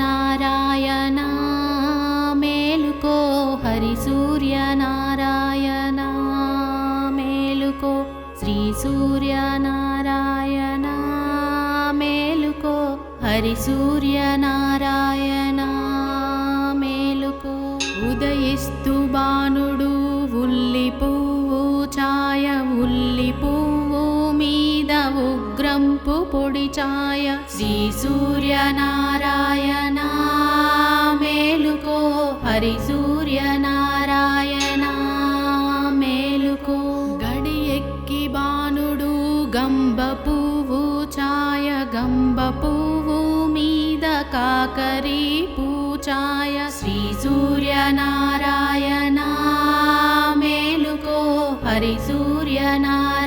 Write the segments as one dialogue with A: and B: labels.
A: नारायणा मेलुको हरिसूर्य नारायण मेलुको श्रीसूर्य नारायण मेलुको हरिसूर्य नारायण ఉగ్రంపు పొడి ఛాయ శ్రీ సూర్యనారాయణ మేలుకో హరి సూర్యనారాయణ మేలుకో. గడి ఎక్కి బాణుడు గంబ పువ్వు ఛాయ గంబ పువ్వు మీద కాకరి పూచాయ శ్రీ సూర్యనారాయణ మేలుకో హరి సూర్యనారాయణ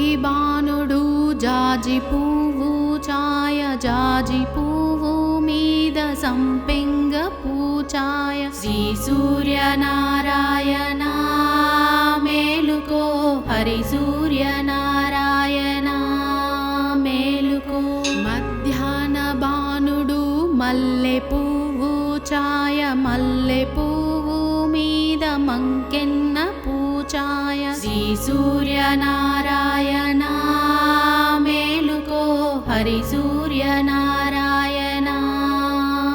A: జామెక్కి బాణుడు జాజి పువ్వు ఛాయ జాజి పువ్వు మీద సంపెంగ పూచాయ. శ్రీ సూర్యనారాయణ మేలుకో హరి సూర్యనారాయణ మేలుకో. మధ్యాహ్న బాణుడు మల్లె పువ్వు ఛాయ మల్లె పువ్వు మీద మంకెన్న పూ శ్రీ సూర్యనారాయణ మేలుకో హరి సూర్యనారాయణ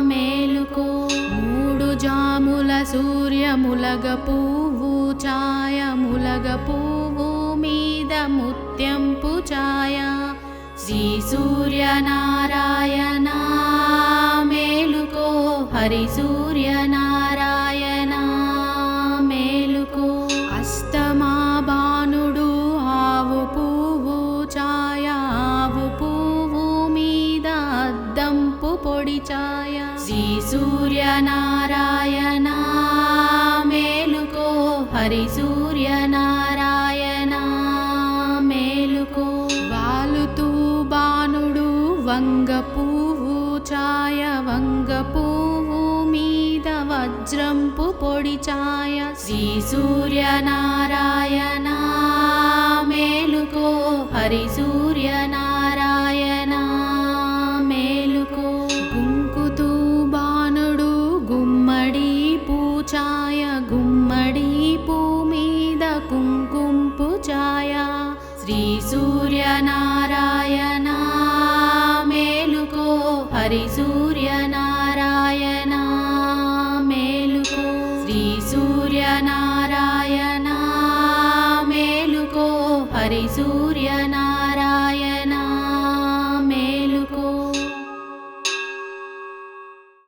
A: మేలుకో మూడు జాముల సూర్యములగ పువ్వు ఛాయ ములగ పువ్వు మీద ముత్యంపు ఛాయ. శ్రీ ఉత్తమా బాణుడు ఆవు పువ్వు ఛాయ ఆవు పువ్వు మీద అద్దంపు పొడి ఛాయ. శ్రీ సూర్యనారాయణ మేలుకో హరి సూర్యనారాయణ మేలుకో. వాలుతూ బాణుడు వంగ పువ్వు ఛాయ వంగ పువ్వు వజ్రంపు పొడి ఛాయ శ్రీ సూర్యనారాయణ మేలుకో హరి సూర్యనారాయణ మేలుకో. గుంకుతూ బాణుడు గుమ్మడి పూచాయ గుమ్మడి పూ మీద కుంకుంపు ఛాయ శ్రీ సూర్యనారాయణ మేలుకో హరి సూర్య ी मेलुको हरिसूर्यना